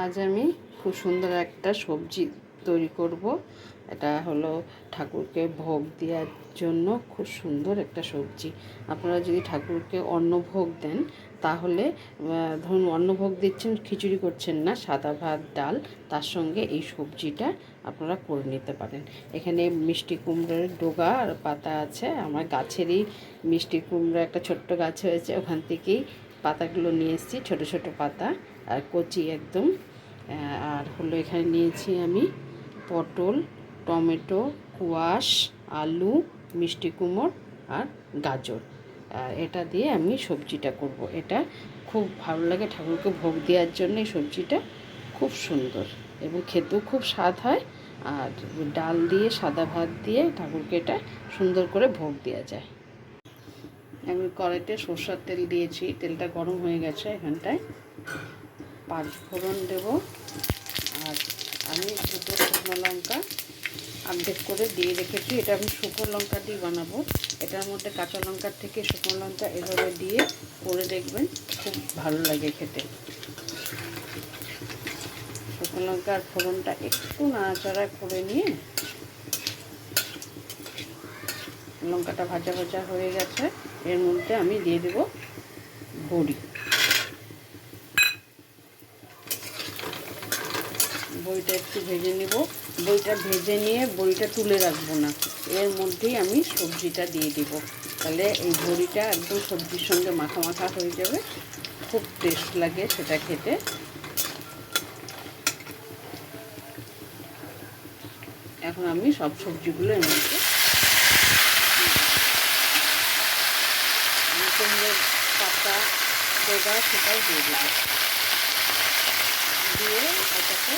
আজ আমি খুব সুন্দর একটা সবজি তৈরি করব। এটা হলো ঠাকুরকে ভোগ দেওয়ার জন্য খুব সুন্দর একটা সবজি। আপনারা যদি ঠাকুরকে অন্নভোগ দেন, তাহলে ধরুন অন্নভোগ দিচ্ছেন, খিচুড়ি করছেন না, সাদা ভাত, ডাল, তার সঙ্গে এই সবজিটা আপনারা করে নিতে পারেন। এখানে মিষ্টি কুমড়োর ডোগা আর পাতা আছে। আমার গাছেরই মিষ্টি কুমড়ো, একটা ছোট্ট গাছ হয়েছে, ওখান থেকেই পাতাগুলো নিয়ে এসেছি, ছোটো ছোটো পাতা। আর কচি একদম। আর হলো এখানে নিয়েছি আমি পটল, টমেটো, কুয়াশ, আলু, মিষ্টি কুমড় আর গাজর। আর এটা দিয়ে আমি সবজিটা করব। এটা খুব ভালো লাগে ঠাকুরকে ভোগ দেওয়ার জন্য এই সবজিটা। খুব সুন্দর এবং খেতেও খুব স্বাদ হয়। আর ডাল দিয়ে, সাদা ভাত দিয়ে ঠাকুরকে এটা সুন্দর করে ভোগ দেওয়া যায়। আমি কড়াইতে সর্ষার তেল দিয়েছি। তেলটা গরম হয়ে গেছে এখানটায়। পাঁচ ফোড়ন দেব। আর আমি দুটো শুকনো লঙ্কা অর্ধেক করে দিয়ে রেখেছি। এটা আমি শুকনো লঙ্কা দিয়ে বানাবো। এটার মধ্যে কাঁচা লঙ্কার থেকে শুকনো লঙ্কা এভাবে দিয়ে করে দেখবেন খুব ভালো লাগে খেতে। শুকনো লঙ্কার ফোড়নটা একটু নাড়াচাড়া করে নিয়ে লঙ্কাটা ভাজা ভাজা হয়ে গেছে। এর মধ্যে আমি দিয়ে দেব বড়ি। বড়িটা একটু ভেজে নেব। বইটা ভেজে নিয়ে বড়িটা তুলে রাখব না। এর মধ্যেই আমি সবজিটা দিয়ে দিব। তাহলে এই বড়িটা একদম সবজির সঙ্গে মাখা মাখা হয়ে যাবে। খুব টেস্ট লাগে সেটা খেতে। এখন আমি সব সবজিগুলো এর মধ্যে পাতা সেটাও দিয়ে দেবো দিয়ে এটাকে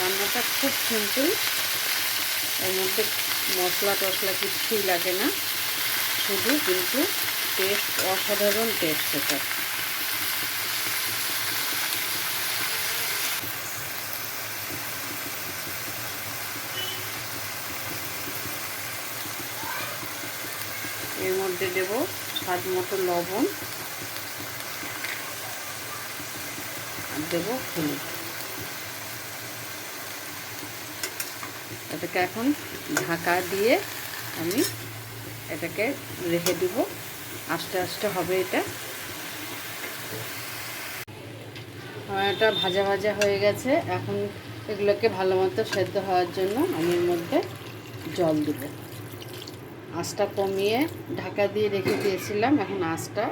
রান্নাটা খুব সিম্পল। এর মধ্যে মশলা টশলা কিছুই লাগে না। শুধু কিন্তু টেস্ট অসাধারণ টেস্ট এটা এর মধ্যে দেব স্বাদ মতো লবণ। আর দেব হলুদ। এটাকে এখন ঢাকা দিয়ে আমি এটাকে রেখে দিব। আস্তে আস্তে হবে এটা। এটা ভাজা ভাজা হয়ে গেছে। এখন এগুলোকে ভালো মতো সেদ্ধ হওয়ার জন্য আমি এর মধ্যে জল দেবো। আঁচটা কমিয়ে ঢাকা দিয়ে রেখে দিয়েছিলাম। এখন আঁচটা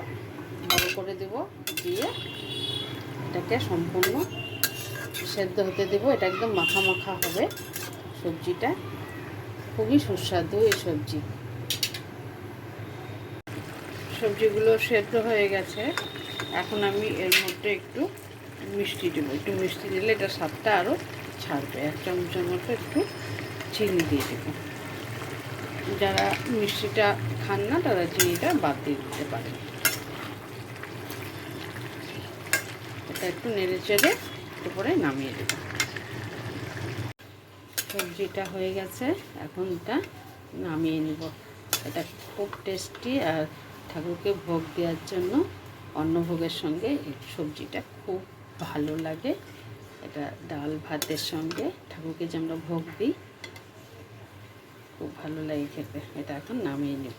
বড় করে দেব। দিয়ে এটাকে সম্পূর্ণ সেদ্ধ হতে দেব। এটা একদম মাখা মাখা হবে। সবজিটা। খুবই সুস্বাদু এই সবজি। সবজিগুলো সেদ্ধ হয়ে গেছে। এখন আমি এর মধ্যে একটু মিষ্টি দেবো। একটু মিষ্টি দিলে এটা স্বাদটা আরও ছাড়বে। এক চামচের মতো একটু চিনি দিয়ে দেবো। যারা মিষ্টিটা খান না, তারা চিনিটা বাদ দিয়ে দিতে পারেন। এটা একটু নেড়ে চেড়ে উপরে নামিয়ে দেব। সবজিটা হয়ে গেছে, এখন এটা নামিয়ে নেব। এটা খুব টেস্টি আর ঠাকুরকে ভোগ দেওয়ার জন্য অন্নভোগের সঙ্গে এই সবজিটা খুব ভালো লাগে। এটা ডাল ভাতের সঙ্গে ঠাকুরকে যে আমরা ভোগ দিই, খুব ভালো লাগে খেতে। এটা এখন নামিয়ে নেব।